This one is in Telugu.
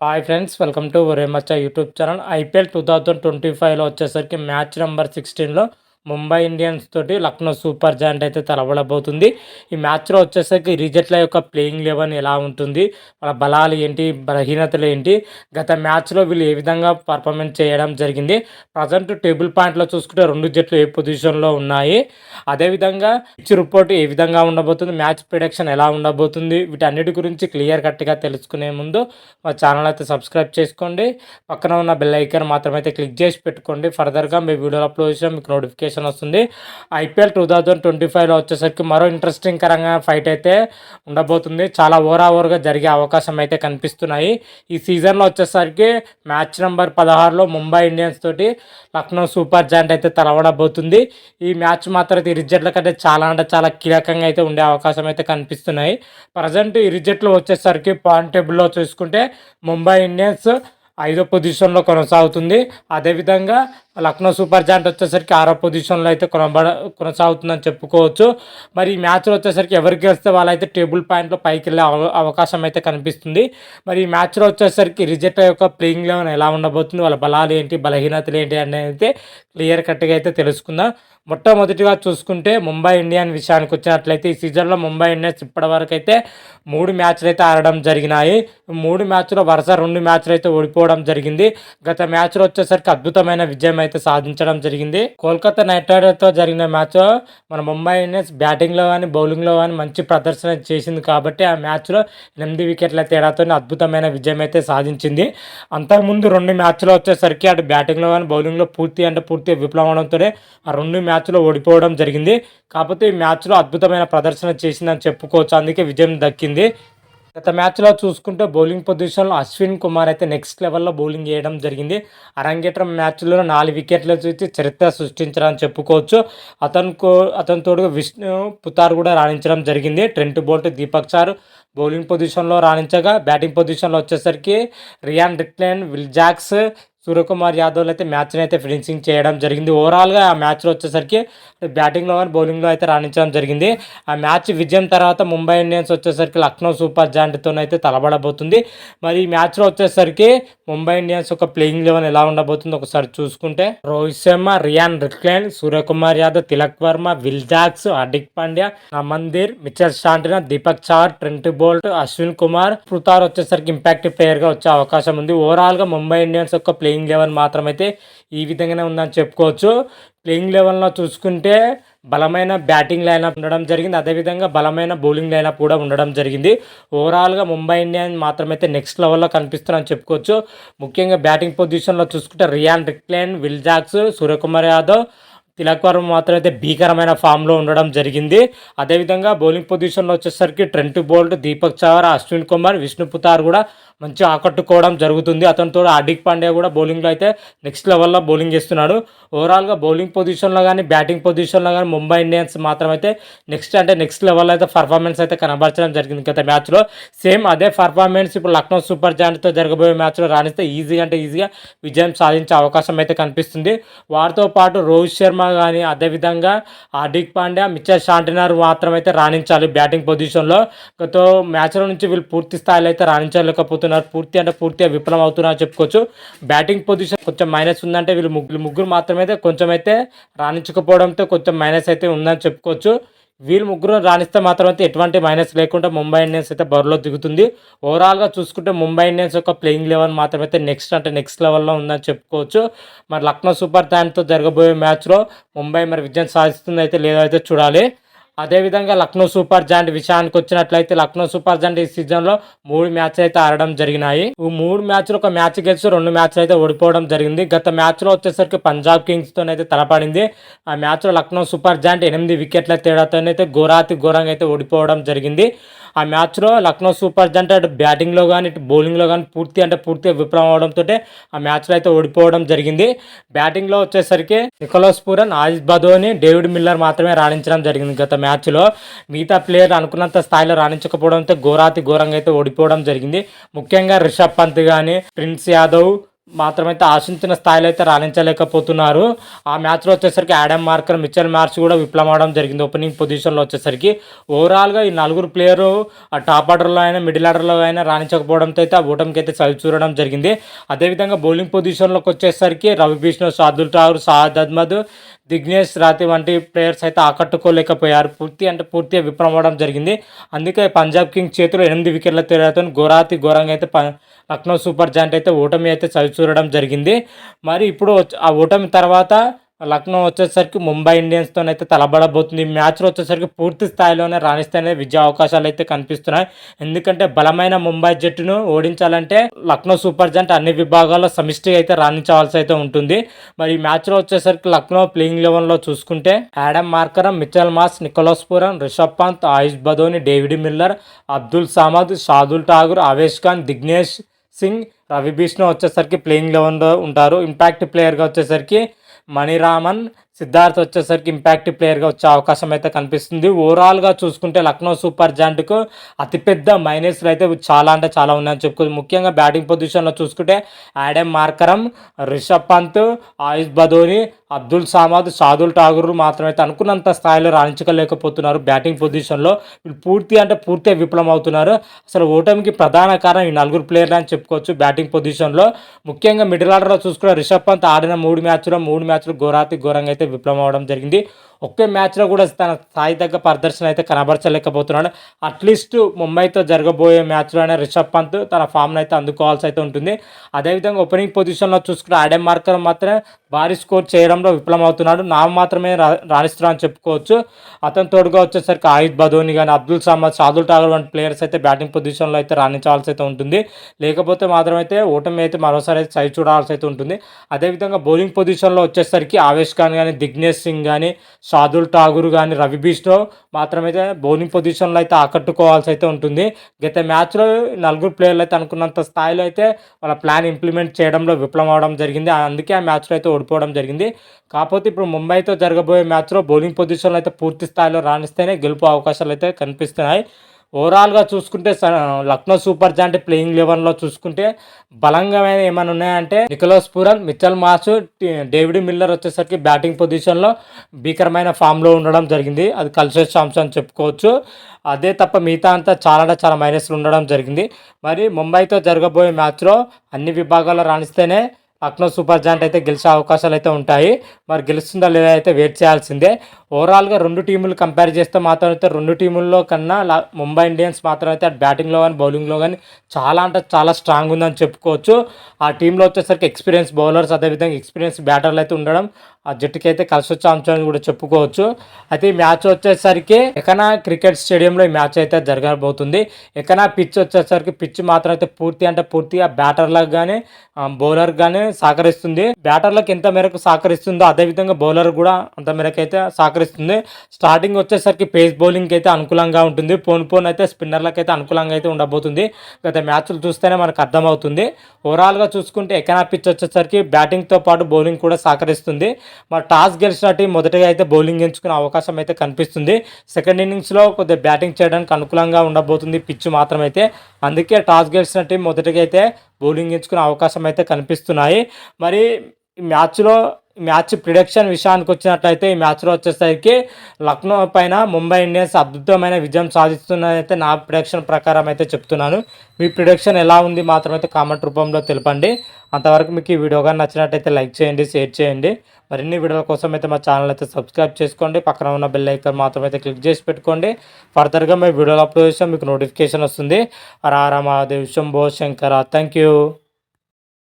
Hi friends welcome to Oremachcha YouTube channel IPL two thousand twenty ఫైవ్లో వచ్చేసరికి మ్యాచ్ నెంబర్ సిక్స్టీన్లో ముంబై ఇండియన్స్ తోటి లక్నో సూపర్ జాయింట్ అయితే తలబడబోతుంది ఈ మ్యాచ్లో వచ్చేసరికి రిజట్ల యొక్క ప్లేయింగ్ లెవెన్ ఎలా ఉంటుంది? వాళ్ళ బలాలు ఏంటి? బలహీనతలు ఏంటి? గత మ్యాచ్లో వీళ్ళు ఏ విధంగా పర్ఫార్మెన్స్ చేయడం జరిగింది? ప్రజెంట్ టేబుల్ పాయింట్లో చూసుకుంటే రెండు జట్లు ఏ పొజిషన్లో ఉన్నాయి? అదేవిధంగా పిచ్ రిపోర్ట్ ఏ విధంగా ఉండబోతుంది? మ్యాచ్ ప్రొడక్షన్ ఎలా ఉండబోతుంది? వీటన్నిటి గురించి క్లియర్ కట్గా తెలుసుకునే ముందు మా ఛానల్ అయితే సబ్స్క్రైబ్ చేసుకోండి. పక్కన ఉన్న బెల్ ఐకాన్ మాత్రం అయితే క్లిక్ చేసి పెట్టుకోండి. ఫర్దర్గా మీ వీడియోలు అప్లోడ్ చేసిన మీకు నోటిఫికేషన్ వస్తుంది. ఐపీఎల్ టూ థౌజండ్ ట్వంటీ ఫైవ్లో వచ్చేసరికి మరో ఇంట్రెస్టింగ్ కరంగా ఫైట్ అయితే ఉండబోతుంది. చాలా ఓవర్ ఓవర్గా జరిగే అవకాశం అయితే కనిపిస్తున్నాయి. ఈ సీజన్లో వచ్చేసరికి మ్యాచ్ నెంబర్ పదహారులో ముంబై ఇండియన్స్ తోటి లక్నో సూపర్ జాయింట్ అయితే తలవడబోతుంది. ఈ మ్యాచ్ మాత్రం ఇరు జట్ల కంటే చాలా అంటే చాలా కీలకంగా అయితే ఉండే అవకాశం అయితే కనిపిస్తున్నాయి. ప్రజెంట్ ఇరు జట్లు వచ్చేసరికి పాయింట్ టేబుల్లో చూసుకుంటే ముంబై ఇండియన్స్ ఐదో పొజిషన్లో కొనసాగుతుంది. అదేవిధంగా లక్నో సూపర్ జాయింట్ వచ్చేసరికి ఆరో పొజిషన్లో అయితే కొనబడ కొనసాగుతుందని చెప్పుకోవచ్చు. మరి ఈ మ్యాచ్లో వచ్చేసరికి ఎవరు గెలిస్తే వాళ్ళైతే టేబుల్ పాయింట్లో పైకి వెళ్ళే అవకాశం అయితే కనిపిస్తుంది. మరి ఈ మ్యాచ్లో వచ్చేసరికి రిజెక్ట్ యొక్క ప్లేయింగ్ లెవెన్ ఎలా ఉండబోతుంది? వాళ్ళ బలాలు ఏంటి? బలహీనతలు ఏంటి? అనేది అయితే క్లియర్ కట్గా అయితే తెలుసుకుందాం. మొట్టమొదటిగా చూసుకుంటే ముంబై ఇండియన్ విషయానికి వచ్చినట్లయితే ఈ సీజన్లో ముంబై ఇండియన్స్ ఇప్పటివరకు అయితే మూడు మ్యాచ్లు అయితే ఆడడం జరిగినాయి. మూడు మ్యాచ్లో వరుస రెండు మ్యాచ్లు అయితే ఓడిపోవడం జరిగింది. గత మ్యాచ్లో వచ్చేసరికి అద్భుతమైన విజయం అయితే సాధించడం జరిగింది. కోల్కతా నైట్ రైడర్తో జరిగిన మ్యాచ్ మన ముంబై ఇండియన్స్ బ్యాటింగ్లో కానీ బౌలింగ్లో కానీ మంచి ప్రదర్శన చేసింది కాబట్టి ఆ మ్యాచ్లో ఎనిమిది వికెట్ల తేడాతో అద్భుతమైన విజయం అయితే సాధించింది. అంతకుముందు రెండు మ్యాచ్లో వచ్చేసరికి అటు బ్యాటింగ్లో కానీ బౌలింగ్లో పూర్తి అంటే పూర్తి విఫలం ఆ రెండు మ్యాచ్లో ఓడిపోవడం జరిగింది. కాకపోతే ఈ మ్యాచ్లో అద్భుతమైన ప్రదర్శన చేసిందని చెప్పుకోవచ్చు. అందుకే విజయం దక్కింది. గత మ్యాచ్లో చూసుకుంటే బౌలింగ్ పొజిషన్లో అశ్విన్ కుమార్ అయితే నెక్స్ట్ లెవెల్లో బౌలింగ్ చేయడం జరిగింది. అరంగేట్రం మ్యాచ్లో నాలుగు వికెట్లు చూసి చరిత్ర సృష్టించడం చెప్పుకోవచ్చు. అతను అతని తోడుగా విష్ణు పుతార్ కూడా రాణించడం జరిగింది. Trent Boult Deepak Chahar bowling పొజిషన్లో రాణించగా బ్యాటింగ్ పొజిషన్లో వచ్చేసరికి Ryan Rickelton Will Jacks Suryakumar యాదవ్లు అయితే మ్యాచ్ని అయితే ఫినిషింగ్ చేయడం జరిగింది. ఓవరాల్గా ఆ మ్యాచ్లో వచ్చేసరికి బ్యాటింగ్లో కానీ బౌలింగ్లో అయితే రాణించడం జరిగింది. ఆ మ్యాచ్ విజయం తర్వాత ముంబై ఇండియన్స్ వచ్చేసరికి లక్నో సూపర్ జాయింట్తో అయితే తలబడబోతుంది. మరి ఈ మ్యాచ్లో వచ్చేసరికి ముంబై ఇండియన్స్ ఒక ప్లేయింగ్ లెవెన్ ఎలా ఉండబోతుంది ఒకసారి చూసుకుంటే Rohit Sharma Ryan Rickelton Suryakumar Yadav Tilak Varma Will Jacks Hardik Pandya Naman Dhir Mitchell Santner Deepak Chahar Trent Boult Ashwin Kumar Puthur వచ్చేసరికి ఇంపాక్టివ్ ప్లేయర్గా వచ్చే అవకాశం ఉంది. ఓవరాల్గా ముంబై ఇండియన్స్ యొక్క ప్లేయింగ్ లెవెన్ మాత్రం అయితే ఈ విధంగానే ఉందని చెప్పుకోవచ్చు. ప్లేయింగ్ లెవెల్లో చూసుకుంటే బలమైన బ్యాటింగ్ లైనప్ ఉండడం జరిగింది. అదేవిధంగా బలమైన బౌలింగ్ లైనప్ కూడా ఉండడం జరిగింది. ఓవరాల్గా ముంబై ఇండియన్ మాత్రమైతే నెక్స్ట్ లెవెల్లో కనిపిస్తున్నారని చెప్పుకోవచ్చు. ముఖ్యంగా బ్యాటింగ్ పొజిషన్లో చూసుకుంటే Ryan Rickelton Will Jacks Suryakumar Yadav Tilak Varma మాత్రం అయితే భీకరమైన ఫామ్లో ఉండడం జరిగింది. అదేవిధంగా బౌలింగ్ పొజిషన్లో వచ్చేసరికి ట్రెంట్ బోల్ట్ దీపక్ చవర్ అశ్విన్ కుమార్ విష్ణు పుతార్ కూడా మంచి ఆకట్టుకోవడం జరుగుతుంది. అతనితో హార్దిక్ పాండ్యా కూడా బౌలింగ్లో అయితే నెక్స్ట్ లెవెల్లో బౌలింగ్ చేస్తున్నాడు. ఓవరాల్గా బౌలింగ్ పొజిషన్లో కానీ బ్యాటింగ్ పొజిషన్లో కానీ ముంబై ఇండియన్స్ మాత్రం అయితే నెక్స్ట్ అంటే నెక్స్ట్ లెవెల్లో అయితే పర్ఫార్మెన్స్ అయితే కనబరచడం జరిగింది గత మ్యాచ్లో. సేమ్ అదే పర్ఫార్మెన్స్ ఇప్పుడు లక్నో సూపర్ జాయింట్తో జరగబోయే మ్యాచ్లో రాణిస్తే ఈజీగా అంటే ఈజీగా విజయం సాధించే అవకాశం అయితే కనిపిస్తుంది. వారితో పాటు రోహిత్ శర్మ కానీ అదేవిధంగా హార్దిక్ పాండ్యా మిచ్చర్ షాంటినార్ మాత్రం అయితే రాణించాలి బ్యాటింగ్ పొజిషన్లో. గత మ్యాచ్ల నుంచి వీళ్ళు పూర్తి స్థాయిలో అయితే రాణించలేకపోతున్నారు. పూర్తి అంటే పూర్తిగా విఫలం అవుతున్నారు చెప్పుకోవచ్చు. బ్యాటింగ్ పొజిషన్ కొంచెం మైనస్ ఉందంటే వీళ్ళు ముగ్గురు ముగ్గురు మాత్రమే కొంచెం అయితే రాణించకపోవడంతో కొంచెం మైనస్ అయితే ఉందని చెప్పుకోవచ్చు. వీళ్ళు ముగ్గురు రాణిస్తే మాత్రం అయితే ఎటువంటి మైనస్ లేకుండా ముంబై ఇండియన్స్ అయితే బరిలో దిగుతుంది. ఓవరాల్గా చూసుకుంటే ముంబై ఇండియన్స్ యొక్క ప్లేయింగ్ లెవెల్ మాత్రం అయితే నెక్స్ట్ అంటే నెక్స్ట్ లెవెల్లో ఉందని చెప్పుకోవచ్చు. మరి లక్నో సూపర్తో జరగబోయే మ్యాచ్లో ముంబై మరి విజయం సాధిస్తుంది అయితే లేదో అయితే చూడాలి. అదేవిధంగా లక్నో సూపర్ జాయింట్ విషయానికి వచ్చినట్లయితే లక్నో సూపర్ జాయింట్ ఈ సీజన్లో మూడు మ్యాచ్ అయితే ఆడడం జరిగినాయి. ఈ మూడు మ్యాచ్లు ఒక మ్యాచ్ గెలిచి రెండు మ్యాచ్లు అయితే ఓడిపోవడం జరిగింది. గత మ్యాచ్లో వచ్చేసరికి పంజాబ్ కింగ్స్తో అయితే తలపడింది. ఆ మ్యాచ్లో లక్నో సూపర్ జాయింట్ ఎనిమిది వికెట్ల తేడాతోనైతే ఘోరాతి ఘోరంగా అయితే ఓడిపోవడం జరిగింది. ఆ మ్యాచ్లో లక్నో సూపర్ జంట అటు బ్యాటింగ్లో కానీ ఇటు బౌలింగ్లో కానీ పూర్తి అంటే పూర్తిగా విఫలం అవడంతో ఆ మ్యాచ్లో అయితే ఓడిపోవడం జరిగింది. బ్యాటింగ్లో వచ్చేసరికి Nicholas Pooran Ajit Badoni David Miller మాత్రమే రాణించడం జరిగింది గత మ్యాచ్లో. మిగతా ప్లేయర్ అనుకున్నంత స్థాయిలో రాణించకపోవడంతో ఘోరాతి ఘోరంగా అయితే ఓడిపోవడం జరిగింది. ముఖ్యంగా రిషబ్ పంత్ కానీ ప్రిన్స్ యాదవ్ మాత్రమైతే ఆశించిన స్థాయిలో అయితే రాణించలేకపోతున్నారు. ఆ మ్యాచ్లో వచ్చేసరికి యాడమ్ మార్కర్ మిచ్చల్ మ్యాచ్ కూడా విఫలమవడం జరిగింది. ఓపెనింగ్ పొజిషన్లో వచ్చేసరికి ఓవరాల్గా ఈ నలుగురు ప్లేయరు ఆ టాప్ ఆర్డర్లో అయినా మిడిల్ ఆర్డర్లో అయినా రాణించకపోవడంతో అయితే ఆ ఓటమికి అయితే చవి చూడడం జరిగింది. అదేవిధంగా బౌలింగ్ పొజిషన్లోకి వచ్చేసరికి రవి బిష్ణు సాదుల్ ఠాగూర్ సాద్ అహ్మద్ దిగ్నేష్ రాతి వంటి ప్లేయర్స్ అయితే ఆకట్టుకోలేకపోయారు. పూర్తి అంటే పూర్తిగా విఫలమవడం జరిగింది. అందుకే పంజాబ్ కింగ్స్ చేతిలో ఎనిమిది వికెట్ల తేడాతో ఘోరాతి ఘోరంగా అయితే ప లక్నో సూపర్ జాయింట్ అయితే ఓటమి అయితే చవి చూడడం జరిగింది. మరి ఇప్పుడు ఆ ఓటమి తర్వాత లక్నో వచ్చేసరికి ముంబై ఇండియన్స్తో అయితే తలబడబోతుంది. మ్యాచ్లో వచ్చేసరికి పూర్తి స్థాయిలోనే రాణిస్తేనే విజయ అవకాశాలు అయితే కనిపిస్తున్నాయి. ఎందుకంటే బలమైన ముంబై జట్టును ఓడించాలంటే లక్నో సూపర్ జంట్ అన్ని విభాగాల్లో సమిష్టిగా అయితే రాణించవలసి అయితే ఉంటుంది. మరి ఈ మ్యాచ్లో వచ్చేసరికి లక్నో ప్లేయింగ్ లెవెన్లో చూసుకుంటే Adam Markram Mitchell Marsh Nicholas Pooran Rishabh Pant Ayush Badoni David Miller Abdul Samad Shardul Thakur Avesh Khan Digvesh Singh Ravi Bishnoi వచ్చేసరికి ప్లేయింగ్ లెవెన్లో ఉంటారు. ఇంపాక్ట్ ప్లేయర్గా వచ్చేసరికి మణిరామన్ సిద్ధార్థ్ వచ్చేసరికి ఇంపాక్ట్ ప్లేయర్గా వచ్చే అవకాశం అయితే కనిపిస్తుంది. ఓవరాల్గా చూసుకుంటే లక్నో సూపర్ జాయింట్కు అతిపెద్ద మైనస్లు అయితే చాలా అంటే చాలా ఉన్నాయని చెప్పుకోవచ్చు. ముఖ్యంగా బ్యాటింగ్ పొజిషన్లో చూసుకుంటే యాడమ్ మార్కరం రిషబ్ పంత్ ఆయుష్ బదోని అబ్దుల్ సామాద్ షాదుల్ ఠాగూర్ మాత్రమైతే అనుకున్నంత స్థాయిలో రాణించలేకపోతున్నారు. బ్యాటింగ్ పొజిషన్లో వీళ్ళు పూర్తి అంటే పూర్తిగా విఫలం అవుతున్నారు అసలు ఓటమికి ప్రధాన కారణం ఈ నలుగురు ప్లేయర్లు అని చెప్పుకోవచ్చు. బ్యాటింగ్ పొజిషన్లో ముఖ్యంగా మిడిల్ ఆర్డర్లో చూసుకున్న రిషబ్ పంత్ ఆడిన మూడు మ్యాచ్లో మూడు మ్యాచ్లు ఘోరాతి ఘోరంగా అయితే విప్లవం అవడం జరిగింది. ఒకే మ్యాచ్లో కూడా తన స్థాయి తగ్గ ప్రదర్శన అయితే కనబరచలేకపోతున్నాడు. అట్లీస్ట్ ముంబైతో జరగబోయే మ్యాచ్లోనే రిషబ్ పంత్ తన ఫామ్ను అయితే అందుకోవాల్సి అయితే ఉంటుంది. అదేవిధంగా ఓపెనింగ్ పొజిషన్లో చూసుకుంటే ఆడే మార్కర్ మాత్రమే భారీ స్కోర్ చేయడంలో విఫలమవుతున్నాడు. నా మాత్రమే రా రాణిస్తున్నాడు అని చెప్పుకోవచ్చు. అతను తోడుగా వచ్చేసరికి ఆయుధ్ బదోని కానీ అబ్దుల్ సమద్ షాదుల్ ఠాగూర్ వంటి ప్లేయర్స్ అయితే బ్యాటింగ్ పొజిషన్లో అయితే రాణించాల్సి అయితే ఉంటుంది. లేకపోతే మాత్రమైతే ఓటమి అయితే మరోసారి అయితే సరి చూడాల్సి అయితే ఉంటుంది. అదేవిధంగా బౌలింగ్ పొజిషన్లో వచ్చేసరికి ఆవేష్ ఖాన్ కానీ దిగ్నేష్ సింగ్ కానీ షాదుల్ ఠాగూర్ కానీ రవి బిష్ణో మాత్రమైతే బౌలింగ్ పొజిషన్లో అయితే ఆకట్టుకోవాల్సి అయితే ఉంటుంది. గత మ్యాచ్లో నలుగురు ప్లేయర్లు అయితే అనుకున్నంత స్థాయిలో అయితే వాళ్ళ ప్లాన్ ఇంప్లిమెంట్ చేయడంలో విఫలం అవడం జరిగింది. అందుకే ఆ మ్యాచ్లో అయితే ఓడిపోవడం జరిగింది. కాకపోతే ఇప్పుడు ముంబైతో జరగబోయే మ్యాచ్లో బౌలింగ్ పొజిషన్లో అయితే పూర్తి స్థాయిలో రాణిస్తేనే గెలుపు అవకాశాలు అయితే కనిపిస్తున్నాయి. ఓవరాల్గా చూసుకుంటే స- లక్నో సూపర్ జాయింట్ ప్లేయింగ్ లెవెన్లో చూసుకుంటే బలంగా ఏమైనా ఉన్నాయంటే Nicholas Pooran Mitchell Marsh David Miller వచ్చేసరికి బ్యాటింగ్ పొజిషన్లో భీకరమైన ఫామ్లో ఉండడం జరిగింది. అది కల్చర్ వచ్చే అని చెప్పుకోవచ్చు. అదే తప్ప మిగతా అంతా చాలా అంటే చాలా మైనస్లు ఉండడం జరిగింది. మరి ముంబైతో జరగబోయే మ్యాచ్లో అన్ని విభాగాల్లో రాణిస్తేనే అక్నో సూపర్ జాయింట్ అయితే గెలిచే అవకాశాలు అయితే ఉంటాయి. మరి గెలుస్తుందా లేదా అయితే వెయిట్ చేయాల్సిందే. ఓవరాల్గా రెండు టీములు కంపేర్ చేస్తే మాత్రం అయితే రెండు టీముల్లో కన్నా ముంబై ఇండియన్స్ మాత్రం అయితే బ్యాటింగ్లో కానీ బౌలింగ్లో కానీ చాలా అంటే చాలా స్ట్రాంగ్ ఉందని చెప్పుకోవచ్చు. ఆ టీంలో వచ్చేసరికి ఎక్స్పీరియన్స్ బౌలర్స్ అదేవిధంగా ఎక్స్పీరియన్స్ బ్యాటర్లు అయితే ఉండడం ఆ జట్టుకి అయితే కలిసి వచ్చే అంశాన్ని కూడా చెప్పుకోవచ్చు. అయితే ఈ మ్యాచ్ వచ్చేసరికి ఎకనా క్రికెట్ స్టేడియంలో ఈ మ్యాచ్ అయితే జరగబోతుంది. ఎకనా పిచ్ వచ్చేసరికి పిచ్ మాత్రం అయితే పూర్తి అంటే పూర్తిగా బ్యాటర్లకు కానీ బౌలర్ కానీ సహకరిస్తుంది. బ్యాటర్లకు ఎంత మేరకు సహకరిస్తుందో అదేవిధంగా బౌలర్ కూడా అంత మేరకు అయితే సహకరిస్తుంది. స్టార్టింగ్ వచ్చేసరికి పేస్ బౌలింగ్కి అయితే అనుకూలంగా ఉంటుంది. పోన్ పోన్ అయితే స్పిన్నర్లకు అయితే అనుకూలంగా అయితే ఉండబోతుంది. గత మ్యాచ్లు చూస్తేనే మనకు అర్థమవుతుంది. ఓవరాల్గా చూసుకుంటే ఎకనా పిచ్ వచ్చేసరికి బ్యాటింగ్తో పాటు బౌలింగ్ కూడా సహకరిస్తుంది. మరి టాస్ గెలిచిన టీం మొదటగా అయితే బౌలింగ్ ఎంచుకునే అవకాశం అయితే కనిపిస్తుంది. సెకండ్ ఇన్నింగ్స్లో కొద్దిగా బ్యాటింగ్ చేయడానికి అనుకూలంగా ఉండబోతుంది పిచ్ మాత్రమైతే. అందుకే టాస్ గెలిచిన టీం మొదటగా అయితే బౌలింగ్ ఎంచుకునే అవకాశం అయితే కనిపిస్తున్నాయి. మరి ఈ మ్యాచ్లో మ్యాచ్ ప్రిడక్షన్ విషయానికి వచ్చినట్లయితే ఈ మ్యాచ్లో వచ్చేసరికి లక్నో పైన ముంబై ఇండియన్స్ అద్భుతమైన విజయం సాధిస్తున్నదైతే నా ప్రిడక్షన్ ప్రకారం అయితే చెప్తున్నాను. మీ ప్రిడక్షన్ ఎలా ఉంది మాత్రం అయితే కామెంట్ రూపంలో తెలపండి. అంతవరకు మీకు ఈ వీడియో కానీ నచ్చినట్టయితే లైక్ చేయండి షేర్ చేయండి. మరిన్ని వీడియోల కోసం అయితే మా ఛానల్ అయితే సబ్స్క్రైబ్ చేసుకోండి. పక్కన ఉన్న బెల్ ఐకాన్ మాత్రం అయితే క్లిక్ చేసి పెట్టుకోండి. ఫర్దర్గా మేము వీడియోలు అప్లోడ్ చేసాం మీకు నోటిఫికేషన్ వస్తుంది. రారా మహాదేవ్ శంభో శంకర థ్యాంక్ యూ.